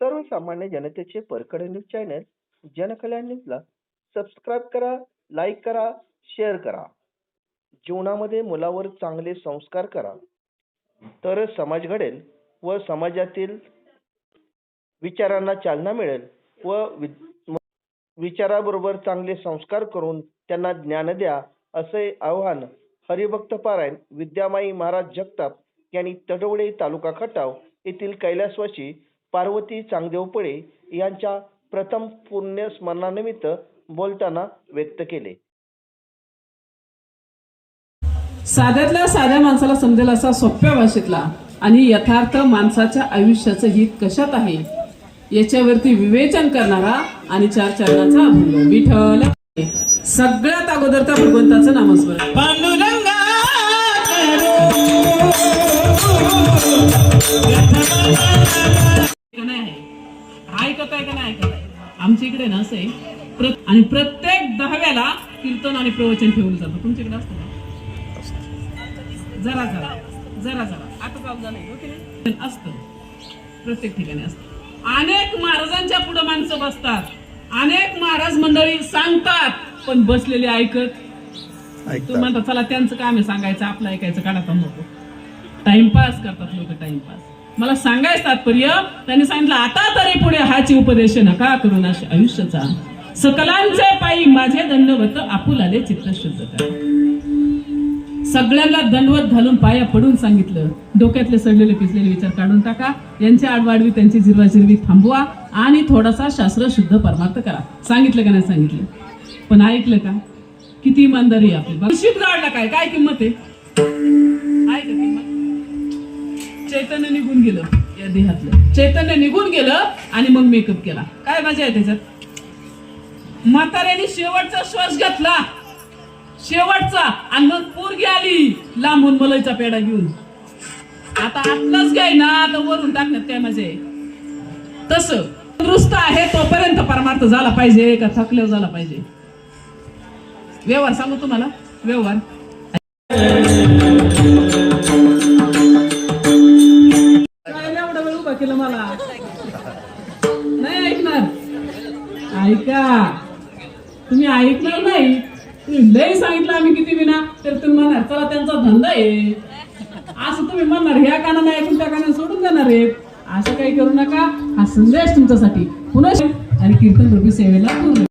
सर्वसामान्य जनतेचे परकडे news channel जनकल्याण न्यूजला सबस्क्राईब करा लाईक करा शेअर करा. जीवनामध्ये मुलावर चांगले संस्कार करा. तरच समाज घडेल व समाजातील विचारांना चालना मिळेल व विचाराबरोबर चांगले संस्कार करून त्यांना ज्ञान द्या असे आव्हान हरिभक्त पारायण विद्यामाई महाराज जगताप यांनी तडवडे तालुका खटाव येथील कैलासवाशी पार्वती चांगदेवपळे यांच्या प्रथम पुण्यस्मरणानिमित्त बोलताना व्यक्त केले. साध्यातल्या साध्या माणसाला समजेल असा सोप्या भाषेतला आणि यथार्थ माणसाच्या आयुष्याचं हित कशात आहे याच्यावरती विवेचन करणारा आणि चार चरणाचा विठ्ठल. सगळ्यात अगोदर त्या भगवंताचं नामस्मरण. ऐकत आहे का नाही ऐकत आहे आमच्या इकडे ना असं आहे आणि प्रत्येक दहाव्याला कीर्तन आणि प्रवचन ठेवलं जातं. तुमच्याकडे असतं का? जरा जरा जरा जरा. आता की नाही? असतं. प्रत्येक ठिकाणी असतं. अनेक महाराजांच्या पुढे माणसं बसतात. अनेक महाराज मंडळी सांगतात पण बसलेले ऐकत. तू म्हणता चला त्यांचं काम आहे सांगायचं आपलं ऐकायचं काढा नको टाइमपास करतात लोक टाइमपास मला सांगायचं तात्पर्य त्यांनी सांगितलं आता तरी पुढे हाची उपदेश नका करून आयुष्याचा. सकलांचे पायी माझे दंडवत आपुलाले चित्त शुद्ध करा. सगळ्यांना दंडवत घालून पाया पडून सांगितलं. डोक्यातले सडलेले पिसलेले विचार काढून टाका. यांची आडवाडवी त्यांची जिरवाजिरवी थांबवा आणि थोडासा शास्त्र शुद्ध परमार्थ करा. सांगितलं का नाही सांगितलं? पण ऐकलं का? किती इमानदारी आपली. बक्षीस गाडला काय? काय किंमत आहे? आहे किंमत? चैतन्य निघून गेलं या देहातलं. चैतन्य निघून गेलं आणि मग मेकअप केला. काय मजा आहे त्याच्यात? म्हाताऱ्याने शेवटचा श्वास घेतला. शेवटचा. आणि मग पोरगी आली लांबून मलईचा पेढा घेऊन. आता आतलाच घ्याय ना आता वरून टाकण्यात काय मजा आहे? तस. तंदुरुस्त आहे तोपर्यंत परमार्थ झाला पाहिजे का थकल्यावर झाला पाहिजे? व्यवहार सांगू तुम्हाला? व्यवहार. ऐका. तुम्ही ऐकणार नाही. तुम्ही लय सांगितलं आम्ही किती विना तर तुम्ही म्हणणार चला त्यांचा धंदा आहे. असं तुम्ही म्हणणार ह्या कानाला ऐकून त्या कानानं सोडून जाणार आहेत. असं काही करू नका. हा संदेश तुमच्यासाठी. पुन्हा आणि कीर्तन रुपी सेवेला पूर्ण